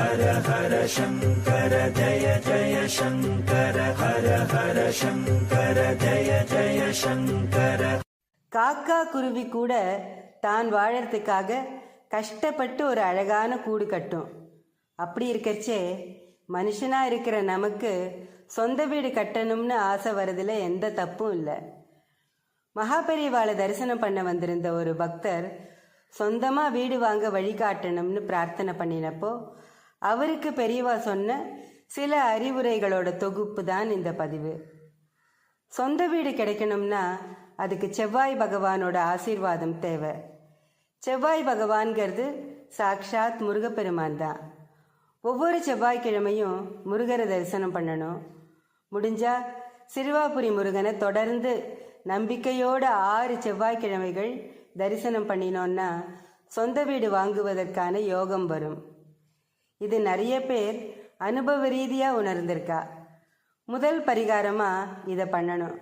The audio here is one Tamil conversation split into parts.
ஹர ஹர சங்கர ஜய ஜய சங்கர ஹர ஹர சங்கர ஜய ஜய சங்கர. காக்கா குருவி கூட தான் வாழறதுக்காக கஷ்டப்பட்டு ஒரு அழகான கூடு கட்டும். அப்படி இருக்கச்சே மனுஷனா இருக்கிற நமக்கு சொந்த வீடு கட்டணும்னு ஆசை வர்றதுல எந்த தப்பும் இல்லை. மகாபெரிவாளை தரிசனம் பண்ண வந்திருந்த ஒரு பக்தர் சொந்தமா வீடு வாங்க வழிகாட்டணும்னு பிரார்த்தனை பண்ணினப்போ அவருக்கு பெரியவா சொன்ன சில அறிவுரைகளோட தொகுப்பு தான் இந்த பதிவு. சொந்த வீடு கிடைக்கணும்னா அதுக்கு செவ்வாய் பகவானோட ஆசீர்வாதம் தேவை. செவ்வாய் பகவான்கிறது சாக்ஷாத் முருகப்பெருமான் தான். ஒவ்வொரு செவ்வாய்க்கிழமையும் முருகரை தரிசனம் பண்ணணும். முடிஞ்சா சிறுவாபுரி முருகனை தொடர்ந்து நம்பிக்கையோட ஆறு செவ்வாய்க்கிழமைகள் தரிசனம் பண்ணினோன்னா சொந்த வீடு வாங்குவதற்கான யோகம் வரும். இது நிறைய பேர் அனுபவ ரீதியாக உணர்ந்திருக்கா. முதல் பரிகாரமாக இதை பண்ணணும்.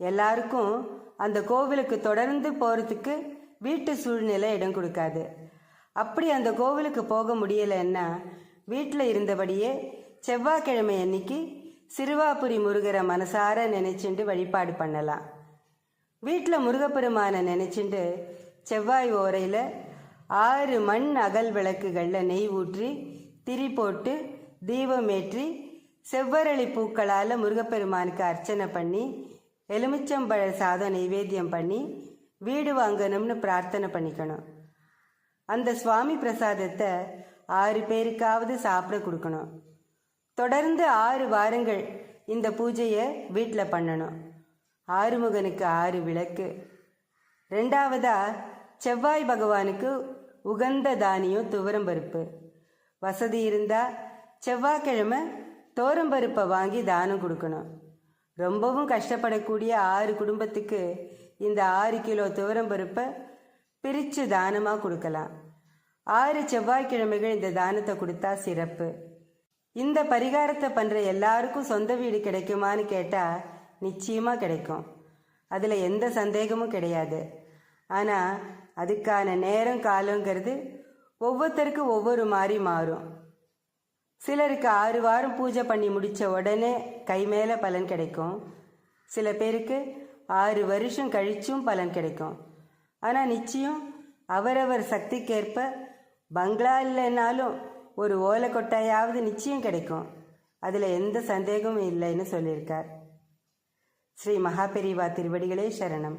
எல்லாருக்கும் அந்த கோவிலுக்கு தொடர்ந்து போகிறதுக்கு வீட்டு சூழ்நிலை இடம் கொடுக்காது. அப்படி அந்த கோவிலுக்கு போக முடியலைன்னா வீட்டில் இருந்தபடியே செவ்வாய்க்கிழமை அன்னைக்கு சிறுவாபுரி முருகரை மனசார நினைச்சுண்டு வழிபாடு பண்ணலாம். வீட்டில் முருகப்பெருமானை நினைச்சுண்டு செவ்வாய் ஓரையில் ஆறு மண் அகல் விளக்குகளில் நெய் ஊற்றி திரி போட்டு தீபமேற்றி செவ்வரளி பூக்களால் முருகப்பெருமானுக்கு அர்ச்சனை பண்ணி எலுமிச்சம்பழ சாதம் நைவேத்தியம் பண்ணி வீடு வாங்கணும்னு பிரார்த்தனை பண்ணிக்கணும். அந்த சுவாமி பிரசாதத்தை ஆறு பேருக்காவது சாப்பிட கொடுக்கணும். தொடர்ந்து ஆறு வாரங்கள் இந்த பூஜையை வீட்டில் பண்ணணும். ஆறுமுகனுக்கு ஆறு விளக்கு. ரெண்டாவதா செவ்வாய் பகவானுக்கு உகந்த தானியம் துவரம்பருப்பு வசதி இருந்தால் செவ்வாய்க்கிழமை தோரம்பருப்பை வாங்கி தானம் கொடுக்கணும். ரொம்பவும் கஷ்டப்படக்கூடிய ஆறு குடும்பத்துக்கு இந்த ஆறு கிலோ துவரம்பருப்பை பிரித்து தானமாக கொடுக்கலாம். ஆறு செவ்வாய்க்கிழமைகள் இந்த தானத்தை கொடுத்தா சிறப்பு. இந்த பரிகாரத்தை பண்ணுற எல்லாருக்கும் சொந்த வீடு கிடைக்குமான்னு கேட்டால் நிச்சயமாக கிடைக்கும். அதில் எந்த சந்தேகமும் கிடையாது. ஆனால் அதுக்கான நேரம் காலங்கிறது ஒவ்வொருத்தருக்கும் ஒவ்வொரு மாதிரி மாறும். சிலருக்கு ஆறு வாரம் பூஜை பண்ணி முடித்த உடனே கை மேலே பலன் கிடைக்கும். சில பேருக்கு ஆறு வருஷம் கழிச்சும் பலன் கிடைக்கும். ஆனால் நிச்சயம் அவரவர் சக்திக்கேற்ப பங்களா இல்லைன்னாலும் ஒரு ஓலை கொட்டாயாவது நிச்சயம் கிடைக்கும். அதில் எந்த சந்தேகமும் இல்லைன்னு சொல்லியிருக்கார். ஸ்ரீ மகாபெரிவா திருவடிகளே சரணம்.